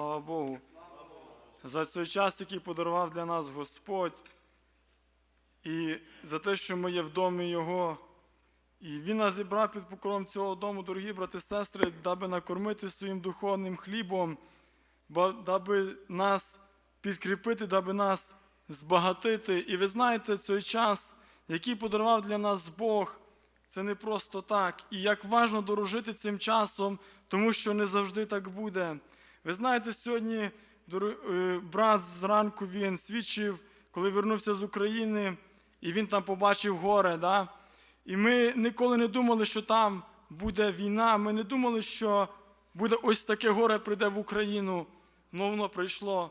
Слава Богу. За цей час, який подарував для нас Господь, і за те, що ми є в домі Його. І Він нас зібрав під покровом цього дому, дорогі брати і сестри, даби накормити своїм духовним хлібом, даби нас підкріпити, даби нас збагатити. І ви знаєте, цей час, який подарував для нас Бог, це не просто так. І як важно дорожити цим часом, тому що не завжди так буде. Ви знаєте, сьогодні е, брат зранку він свідчив, коли вернувся з України, і він там побачив горе. Да? І ми ніколи не думали, що там буде війна. Ми не думали, що буде ось таке горе прийде в Україну. але воно прийшло.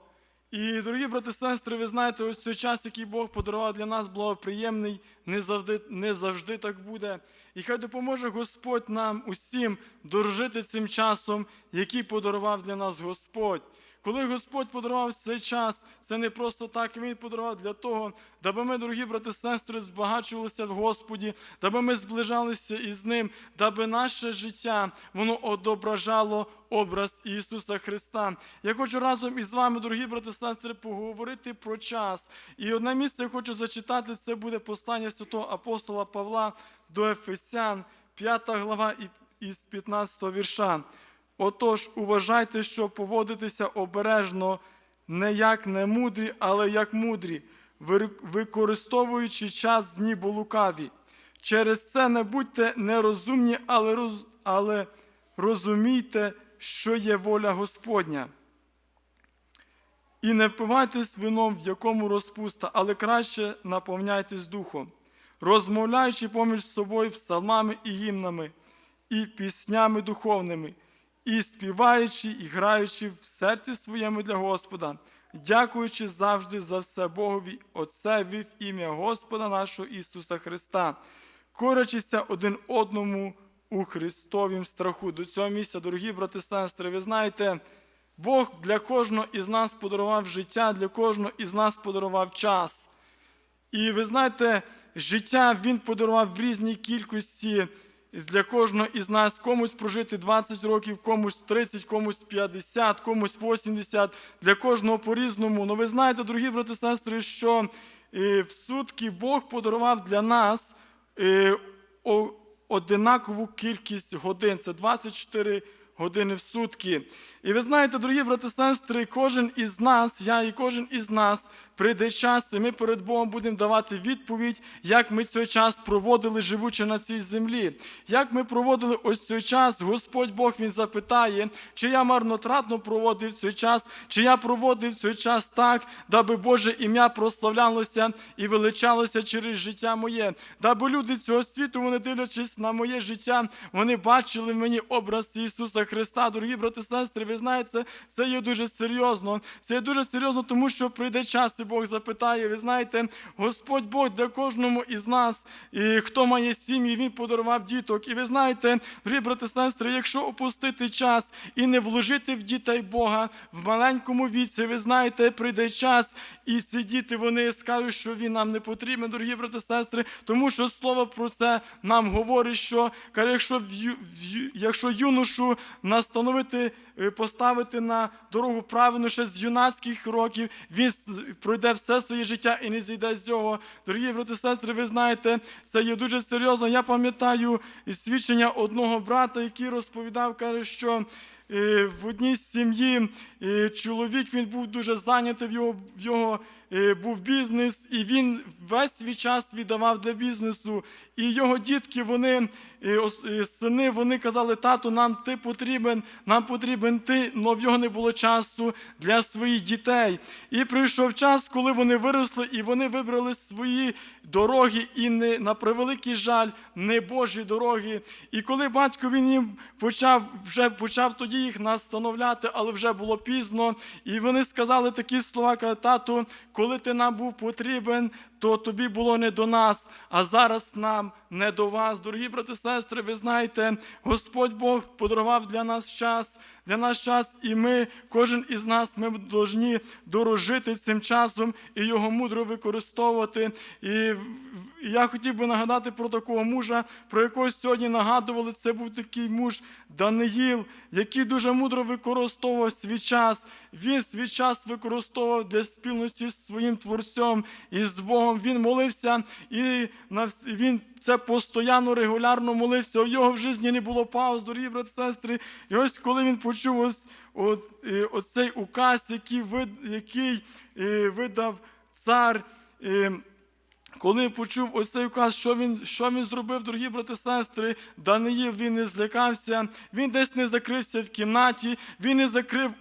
І, дорогі брати сестри, ви знаєте, ось цей час, який Бог подарував для нас, благоприємний, не завжди, не завжди так буде. І хай допоможе Господь нам усім дорожити цим часом, який подарував для нас Господь. Коли Господь подарував цей час, це не просто так, Він подарував для того, даби ми, дорогі брати і сестри, збагачувалися в Господі, даби ми зближалися із Ним, даби наше життя воно одображало образ Ісуса Христа. Я хочу разом із вами, дорогі брати і сестри, поговорити про час. І одне місце я хочу зачитати, це буде послання святого апостола Павла до Ефесян, 5 глава і- із 15 вірша. Отож, уважайте, що поводитися обережно, не як немудрі, але як мудрі, використовуючи час дні лукаві. Через це не будьте нерозумні, але, роз, але розумійте, що є воля Господня. І не впивайтесь вином, в якому розпуста, але краще наповняйтесь духом, розмовляючи поміж собою псалмами і гімнами, і піснями духовними, і співаючи, і граючи в серці своєму для Господа, дякуючи завжди за все Богові, Отцеві в ім'я Господа нашого Ісуса Христа, корячися один одному у Христовім страху. До цього місця, дорогі брати сестри, ви знаєте, Бог для кожного із нас подарував життя, для кожного із нас подарував час. І ви знаєте, життя Він подарував в різній кількості для кожного із нас. Комусь прожити 20 років, комусь 30, комусь 50, комусь 80, для кожного по-різному. Ну ви знаєте, дорогі брати і сестри, що е, в сутки Бог подарував для нас е, одинакову кількість годин. Це 24 години в сутки. І ви знаєте, дорогі брати сестри, кожен із нас, я і кожен із нас, прийде час, і ми перед Богом будемо давати відповідь, як ми цей час проводили, живучи на цій землі. Як ми проводили ось цей час, Господь Бог Він запитає, чи я марнотратно проводив цей час, чи я проводив цей час так, даби Боже ім'я прославлялося і величалося через життя моє. Даби люди цього світу, вони дивлячись на моє життя, вони бачили в мені образ Ісуса Христа. Дорогі брати сестри, ви знаєте, це є дуже серйозно. Це є дуже серйозно, тому що прийде час, і Бог запитає. Ви знаєте, Господь Бог для кожному із нас, і хто має сім'ї, Він подарував діток. І ви знаєте, дорогі брати сестри, якщо опустити час і не вложити в дітей Бога в маленькому віці, ви знаєте, прийде час, і ці діти вони скажуть, що він нам не потрібен, дорогі брати сестри, тому що слово про це нам говорить, що каже, якщо, в в якщо юношу настановити, е, поставити на дорогу правильно ще з юнацьких років, він пройде все своє життя і не зійде з цього. Дорогі брати сестри, ви знаєте, це є дуже серйозно. Я пам'ятаю свідчення одного брата, який розповідав, каже, що в одній з сім'ї чоловік він був дуже зайнятий, в його, в його е, був бізнес, і він весь свій час віддавав для бізнесу. І його дітки, вони, е, е, сини, вони казали, тату, нам ти потрібен, нам потрібен ти, але в його не було часу для своїх дітей. І прийшов час, коли вони виросли, і вони вибрали свої дороги, і не, на превеликий жаль, не Божі дороги. І коли батько він їм почав, вже почав тоді їх настановляти, але вже було пізно. І вони сказали такі слова, каже, тату, коли ти нам був потрібен, то тобі було не до нас, а зараз нам не до вас. Дорогі брати сестри, ви знаєте, Господь Бог подарував для нас час, для нас час, і ми, кожен із нас, ми повинні дорожити цим часом і його мудро використовувати. І я хотів би нагадати про такого мужа, про якого сьогодні нагадували. Це був такий муж Даниїл, який дуже мудро використовував свій час. Він свій час використовував для спільності з своїм творцем і з Богом. Він молився і він це постійно, регулярно молився. У його в житті не було пауз, дорогі брати сестри. І ось коли він почув ось, е, оцей указ, який, е, видав цар. Коли почув ось цей указ, що він, що він зробив, дорогі брати сестри, Даниїл він не злякався, він десь не закрився в кімнаті, він не закрив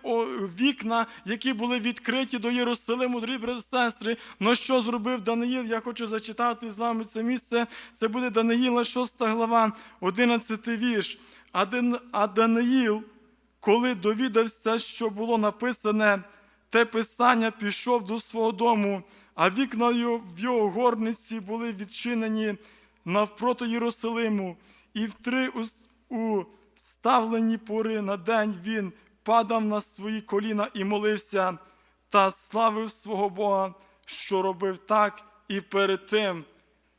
вікна, які були відкриті до Єрусалиму, дорогі брати сестри. Ну що зробив Даниїл? Я хочу зачитати з вами це місце. Це буде Даниїла, 6 глава, 11 вірш. А Даниїл, коли довідався, що було написане, те писання пішов до свого дому, а вікна в його горниці були відчинені навпроти Єрусалиму, і в три ус- уставлені пори на день він падав на свої коліна і молився та славив свого Бога, що робив так і перед тим.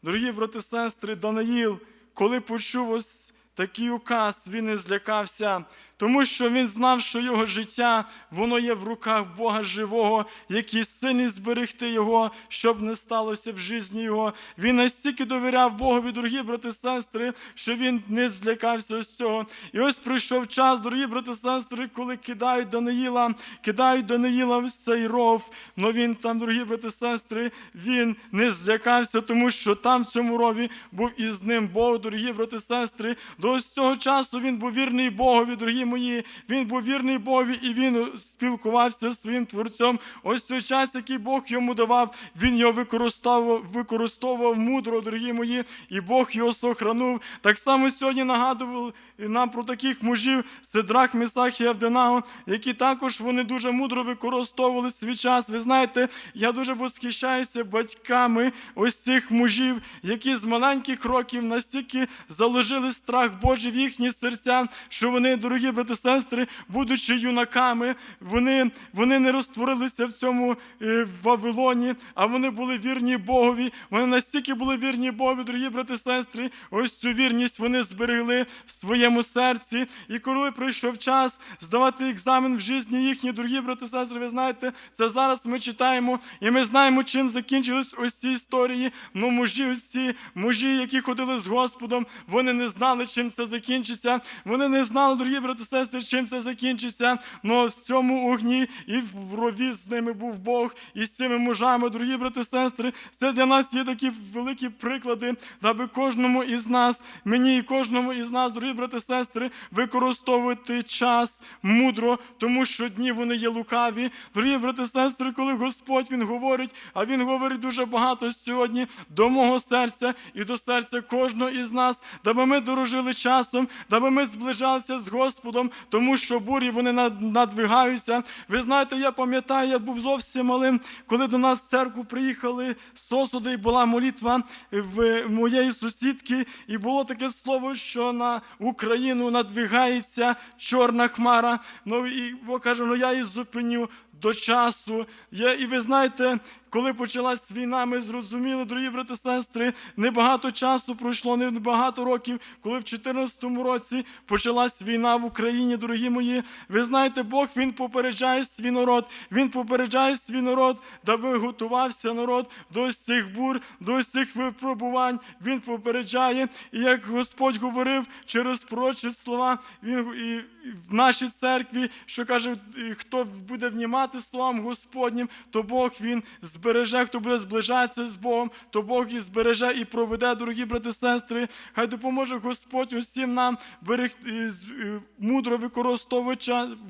Дорогі брати сестри, Даниїл, коли почув ось такий указ, він не злякався, тому що він знав, що його життя воно є в руках Бога живого, який сильний зберегти його, щоб не сталося в житті його. Він настільки довіряв Богові, дорогі брати сестри, що він не злякався ось цього. І ось прийшов час, дорогі брати сестри, коли кидають Даниїла, кидають Даниїла в цей ров. Но він там, дорогі брати сестри, він не злякався, тому що там в цьому рові був із ним Бог, дорогі брати сестри. До ось цього часу він був вірний Богові, дорогі мої. Він був вірний Богові і він спілкувався з своїм творцем. Ось той час, який Бог йому давав, він його використовував, використовував мудро, дорогі мої, і Бог його сохранув. Так само сьогодні нагадував нам про таких мужів Сидрах, Месах і Авденаго, які також вони дуже мудро використовували свій час. Ви знаєте, я дуже восхищаюся батьками ось цих мужів, які з маленьких років настільки заложили страх Божий в їхні серця, що вони, дорогі брати сестри, будучи юнаками, вони, вони не розтворилися в цьому е, Вавилоні, а вони були вірні Богові. Вони настільки були вірні Богові, дорогі брати і сестри, ось цю вірність вони зберегли в своєму серці. І коли прийшов час здавати екзамен в житті їхній, дорогі брати сестри, ви знаєте, це зараз ми читаємо, і ми знаємо, чим закінчились ось ці історії. Ну, мужі, ось ці мужі, які ходили з Господом, вони не знали, чим це закінчиться. Вони не знали, дорогі брати сестри, чим це закінчиться. Но в цьому огні і в рові з ними був Бог, і з цими мужами, дорогі брати і сестри, це для нас є такі великі приклади, даби кожному із нас, мені і кожному із нас, дорогі брати і сестри, використовувати час мудро, тому що дні вони є лукаві. Дорогі брати сестри, коли Господь Він говорить, а Він говорить дуже багато сьогодні до мого серця і до серця кожного із нас, даби ми дорожили часом, даби ми зближалися з Господом, тому що бурі вони надвигаються. Ви знаєте, я пам'ятаю, я був зовсім малим, коли до нас в церкву приїхали сосуди, і була молитва в моєї сусідки, і було таке слово, що на Україну надвигається чорна хмара. Ну і Бог каже, ну я її зупиню до часу. Я, і ви знаєте, коли почалась війна, ми зрозуміли, дорогі брати сестри, небагато часу пройшло, небагато років, коли в 2014 році почалась війна в Україні, дорогі мої. Ви знаєте, Бог він попереджає свій народ, він попереджає свій народ, даби готувався народ до цих бур, до цих випробувань. Він попереджає. І як Господь говорив через пророчі слова, він і в нашій церкві, що каже, хто буде внімати словам Господнім, то Бог він збереже, хто буде зближатися з Богом, то Бог і збереже і проведе, дорогі брати сестри. Хай допоможе Господь усім нам берегти, з- е, мудро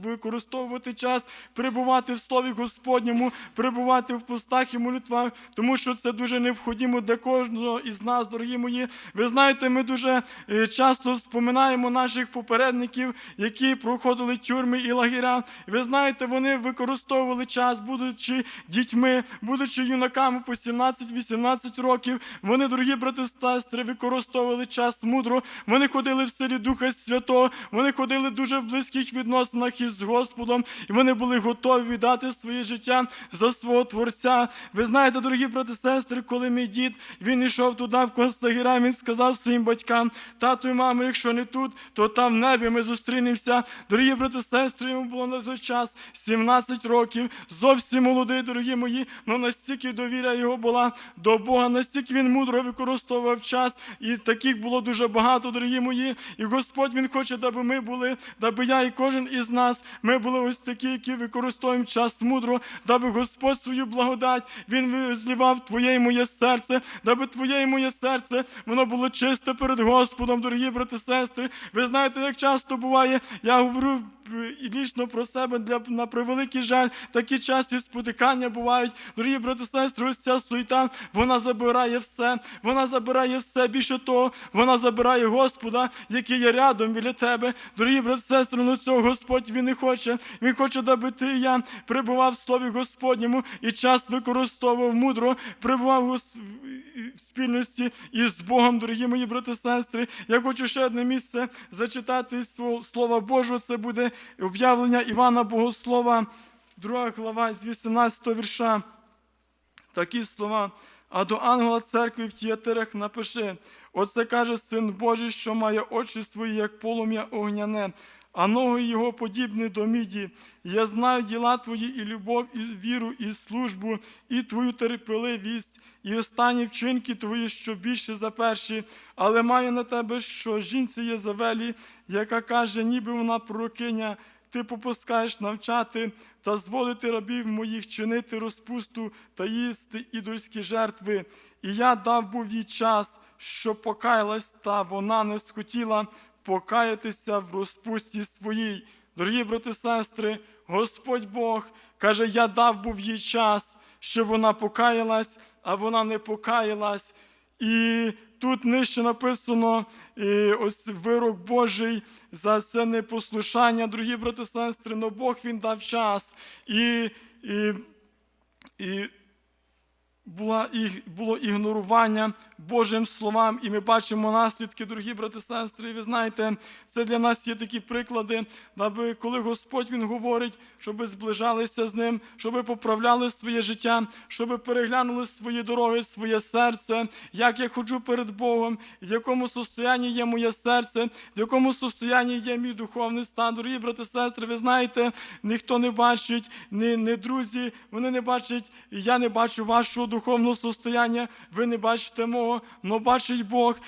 використовувати час, перебувати в Слові Господньому, перебувати в постах і молитвах, тому що це дуже необхідно для кожного із нас, дорогі мої. Ви знаєте, ми дуже е, часто споминаємо наших попередників, які проходили тюрми і лагеря. Ви знаєте, вони використовували час, будучи дітьми, будучи юнаками по 17-18 років. Вони, дорогі брати сестри, використовували час мудро. Вони ходили в селі Духа Святого, вони ходили дуже в близьких відносинах із Господом, і вони були готові віддати своє життя за свого Творця. Ви знаєте, дорогі брати сестри, коли мій дід він йшов туди в концлагеря, він сказав своїм батькам, тату і мамо, якщо не тут, то там в небі ми зустрінемося. Дорогі брати сестри, йому було на той час 17 років, зовсім молодий, дорогі мої, але настільки довіра його була до Бога, настільки він мудро використовував час, і таких було дуже багато, дорогі мої. І Господь Він хоче, аби ми були, даби я і кожен із нас, ми були ось такі, які використовуємо час мудро, даби Господь свою благодать, Він злівав твоє і моє серце, даби твоє і моє серце, воно було чисте перед Господом, дорогі брати сестри. Ви знаєте, як часто буває, я говорю е, і лічно про себе для на превеликий жаль, такі часті спотикання бувають. Дорогі брати сестри, ось ця суєта, вона забирає все, вона забирає все більше того, вона забирає Господа, який є рядом біля тебе. Дорогі брати сестри, ну цього Господь він не хоче. Він хоче, аби ти і я перебував в Слові Господньому і час використовував мудро, перебував в спільності із Богом, дорогі мої брати сестри. Я хочу ще одне місце зачитати з Слова Божого. Це буде об'явлення Івана Богослова, друга глава з 18 вірша. Такі слова. А до ангела церкви в Тіатерах напиши: Оце каже син Божий, що має очі свої, як полум'я огняне, а ноги його подібні до міді. Я знаю діла твої, і любов, і віру, і службу, і твою терпеливість, і останні вчинки твої, що більше за перші, але маю на тебе, що жінці Єзавелі, яка каже, ніби вона пророкиня, ти попускаєш навчати та зволити рабів моїх чинити розпусту та їсти ідольські жертви. І я дав був їй час, що покаялась, та вона не схотіла покаятися в розпусті своїй. Дорогі брати сестри, Господь Бог каже, я дав був їй час, що вона покаялась, а вона не покаялась. І тут нижче написано і ось вирок Божий за це непослушання, дорогі брати сестри, но Бог він дав час. І, і і, було ігнорування Божим словам, і ми бачимо наслідки, дорогі брати сестри. Ви знаєте, це для нас є такі приклади, аби коли Господь Він говорить, щоб зближалися з ним, щоб поправляли своє життя, щоб переглянули свої дороги, своє серце, як я ходжу перед Богом, в якому состоянні є моє серце, в якому состоянні є мій духовний стан. Дорогі брати сестри, ви знаєте, ніхто не бачить, ні, ні друзі, вони не бачать, і я не бачу вашого духовного состояння, ви не бачите мого, але бачить Бог.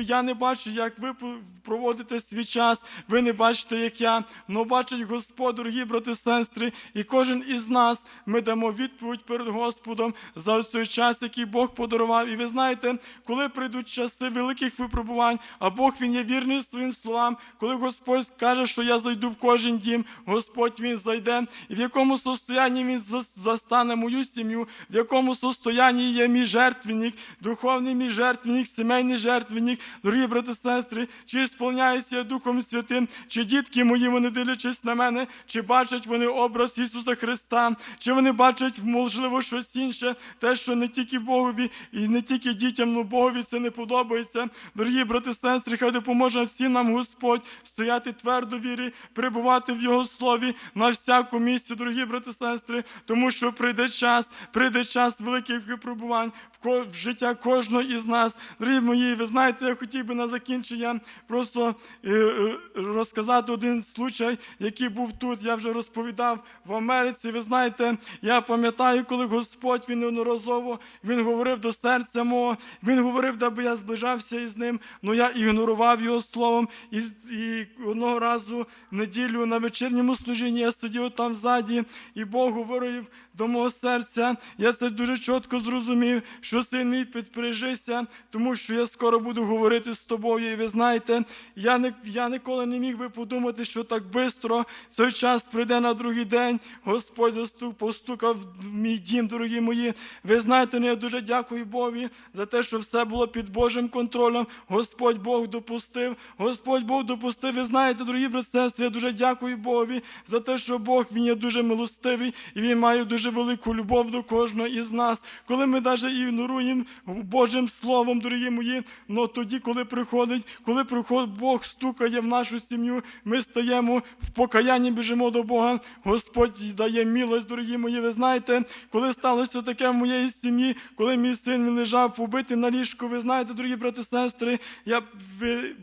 Я не бачу, як ви проводите свій час, ви не бачите, як я, але бачить Господь, дорогі брати сестри, і кожен із нас ми дамо відповідь перед Господом за ось цей час, який Бог подарував. І ви знаєте, коли прийдуть часи великих випробувань, а Бог він є вірний своїм словам, коли Господь каже, що я зайду в кожен дім, Господь він зайде, і в якому состоянні він застане мою сім'ю, в якому состоянні є мій жертвенник, духовний мій жертвенник, сімейний жертвенник, дорогі брати сестри, чи сповняюся я Духом Святим, чи дітки мої, вони дивлячись на мене, чи бачать вони образ Ісуса Христа, чи вони бачать, можливо, щось інше, те, що не тільки Богові і не тільки дітям, але Богові це не подобається. Дорогі брати сестри, хай допоможе всім нам Господь стояти твердо вірі, перебувати в Його слові на всяку місці, дорогі брати і сестри, тому що прийде час, прийде час великих випробувань в, життя кожного із нас. Дорогі мої, ви знаєте, я хотів би на закінчення просто е, е, розказати один случай, який був тут. Я вже розповідав в Америці. Ви знаєте, я пам'ятаю, коли Господь він неодноразово він говорив до серця мого, він говорив, даби я зближався із ним, але я ігнорував його словом. І, і одного разу в неділю на вечірньому служінні я сидів там ззаді, і Бог говорив до мого серця. Я це дуже дуже чітко зрозумів, що син мій підпряжися, тому що я скоро буду говорити з тобою. І ви знаєте, я, не, я ніколи не міг би подумати, що так швидко цей час прийде на другий день. Господь застук, постукав в мій дім, дорогі мої. Ви знаєте, ну, я дуже дякую Богу за те, що все було під Божим контролем. Господь Бог допустив. Господь Бог допустив. Ви знаєте, дорогі брати, сестри, я дуже дякую Богові за те, що Бог він є дуже милостивий і він має дуже велику любов до кожного із нас. Коли ми навіть ігноруємо Божим Словом, дорогі мої, але тоді, коли приходить, коли приходить Бог стукає в нашу сім'ю, ми стаємо в покаянні, біжимо до Бога. Господь дає милость, дорогі мої. Ви знаєте, коли сталося таке в моєї сім'ї, коли мій син лежав убитий на ліжку, ви знаєте, дорогі брати сестри, я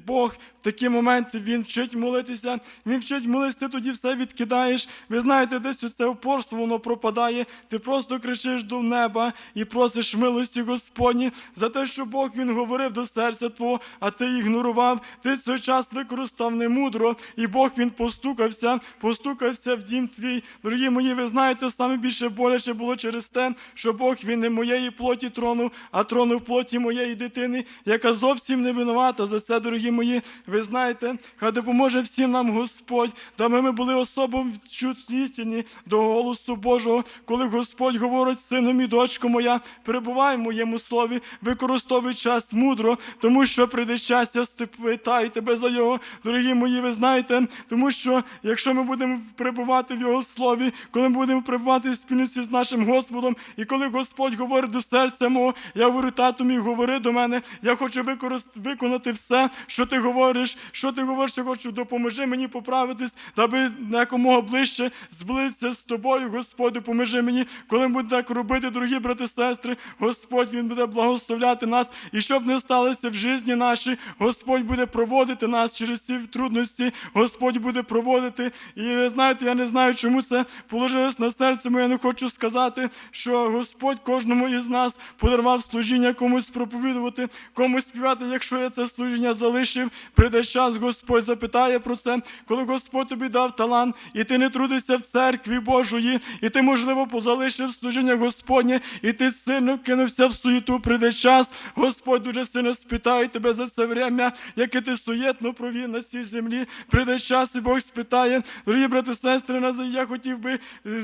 Бог такі моменти він вчить молитися, він вчить молитися, ти тоді все відкидаєш. Ви знаєте, десь це упорство воно пропадає. Ти просто кричиш до неба і просиш милості Господні за те, що Бог він говорив до серця твого, а ти ігнорував. Ти цей час використав немудро, і Бог він постукався, постукався в дім твій. Дорогі мої, ви знаєте, саме більше боляче було через те, що Бог він не моєї плоті тронув, а тронув плоті моєї дитини, яка зовсім не винувата за це, дорогі мої. Ви знаєте, хай допоможе всім нам Господь, даби ми були особо чутні до голосу Божого, коли Господь говорить, сину мій, дочко моя, перебувай в моєму слові, використовуй час мудро, тому що прийде час, я питаю тебе за його, дорогі мої, ви знаєте, тому що якщо ми будемо перебувати в Його слові, коли ми будемо перебувати в спільності з нашим Господом, і коли Господь говорить до серця мого, я говорю, тату мій, говори до мене, я хочу використ... виконати все, що ти говориш, що ти говориш, я хочу, допоможи мені поправитись, даби якомога ближче зблизитися з тобою, Господь, допоможи мені, коли ми будемо так робити, дорогі брати сестри, Господь Він буде благословляти нас, і щоб не сталося в житті нашій, Господь буде проводити нас через ці трудності, Господь буде проводити. І ви знаєте, я не знаю, чому це положилось на серце моє. Я не хочу сказати, що Господь кожному із нас подарував служіння комусь проповідувати, комусь співати. Якщо я це служіння залишив, прийде час, Господь запитає про це, коли Господь тобі дав талант, і ти не трудишся в церкві Божої, і ти, можливо, позалишив служіння Господнє, і ти сильно кинувся в суєту. Прийде час, Господь дуже сильно спитає тебе за це время, яке ти суєтно провів на цій землі. Прийде час, і Бог спитає. Дорогі брати, сестри, я хотів би е, е,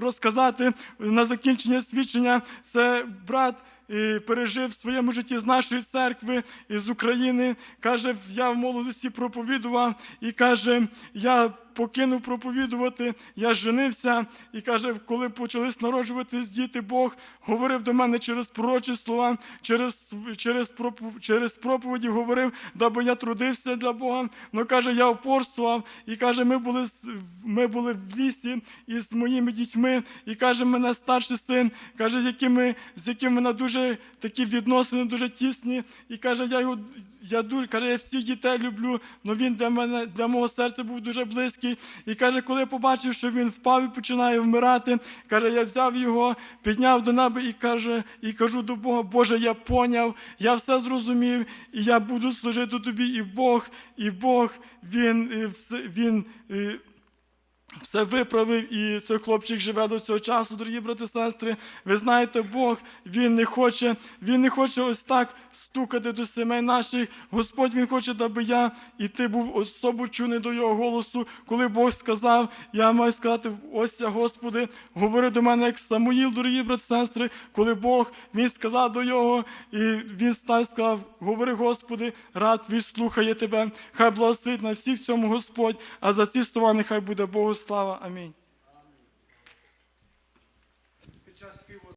розказати на закінчення свідчення. Це брат. е, Пережив в своєму житті з нашої церкви з України. Каже, я в молодості проповідував і каже, я покинув проповідувати, я женився. І каже, коли почались народжуватись діти, Бог говорив до мене через пророчі слова, через, через, через проповіді говорив, даби я трудився для Бога. Ну каже, я упорствував. І каже, ми були, ми були в лісі із моїми дітьми. І каже, мене старший син, каже, якими, з яким мене дуже такі відносини, дуже тісні. І каже, я його. Я дуже каже, я всіх дітей люблю, але він для мене, для мого серця був дуже близький. І каже, коли я побачив, що він впав і починає вмирати, каже, я взяв його, підняв до неба і каже, і кажу до Бога, Боже, я поняв, я все зрозумів, і я буду служити тобі, і Бог, і Бог, він, він. Все виправив, і цей хлопчик живе до цього часу, дорогі брати і сестри. Ви знаєте, Бог він не хоче, він не хоче ось так стукати до сімей наших. Господь Він хоче, аби я і ти був особо чуний до його голосу. Коли Бог сказав, я маю сказати, ось я, Господи, говори до мене як Самуїл, дорогі брати і сестри. Коли Бог він сказав до його, і він став сказав, говори, Господи, рад відслухає тебе. Хай благословить на всіх в цьому Господь, а за ці слова нехай буде Богу слава. Амінь.